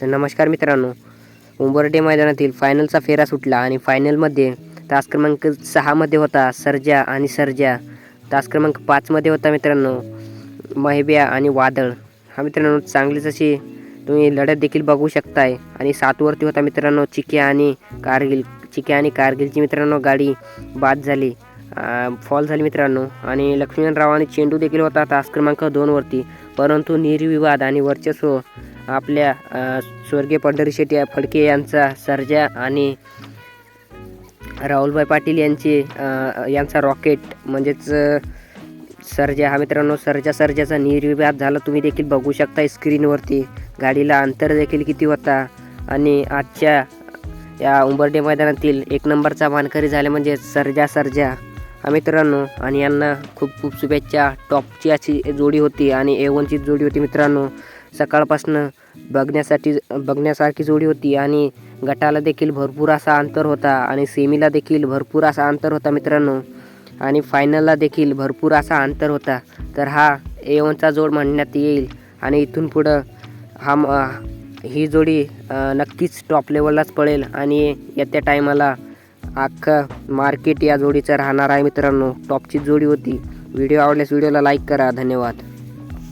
तर नमस्कार मित्रांनो उंबरडे मैदानातील फायनलचा फेरा सुटला आणि फायनलमध्ये तास क्रमांक सहामध्ये होता सर्जा आणि सर्जा. तास क्रमांक पाचमध्ये होता मित्रांनो महिब्या आणि वादळ. हा मित्रांनो चांगलीच अशी तुम्ही लढत देखील बघू शकताय. आणि सातवरती होता मित्रांनो चिक्या आणि कारगिल. चिक्या आणि कारगिलची मित्रांनो गाडी बाद झाली. फॉल झाली मित्रांनो. आणि लक्ष्मणराव आणि चेंडू देखील होता तास क्रमांक दोनवरती परंतु निर्विवाद आणि वर्चस्व आपल्या स्वर्गीय पंढरी शेट्टी फडके यांचा सर्जा आणि राहुलभाई पाटील यांचे यांचा रॉकेट म्हणजेच सर्जा. हा मित्रांनो सर्जा सर्जाचा निर्विवाद झाला. तुम्ही देखील बघू शकता स्क्रीनवरती. गाडीला अंतर देखील किती होता? आणि आजच्या या उंबरडे मैदानातील एक नंबरचा मानकरी झाले म्हणजे सर्जा सर्जा. हा मित्रांनो आणि यांना खूप खूप शुभेच्छा. टॉपची अशी जोडी होती आणि ए वनची जोडी होती मित्रांनो. सकाळपासनं बघण्यासाठी बघण्यासारखी जोडी होती आणि गटाला देखील भरपूर असा अंतर होता आणि सेमीला देखील भरपूर असा अंतर होता मित्रांनो. आणि फायनलला देखील भरपूर असा अंतर होता. तर हा ए वनचा जोड म्हणण्यात येईल आणि इथून पुढं हा म- ही जोडी नक्कीच टॉप लेवललाच पळेल आणि येत्या टायमाला अख्खं मार्केट या जोडीचं राहणार आहे मित्रांनो. टॉपची जोडी होती. व्हिडिओ आवडल्यास व्हिडिओला लाईक करा. धन्यवाद.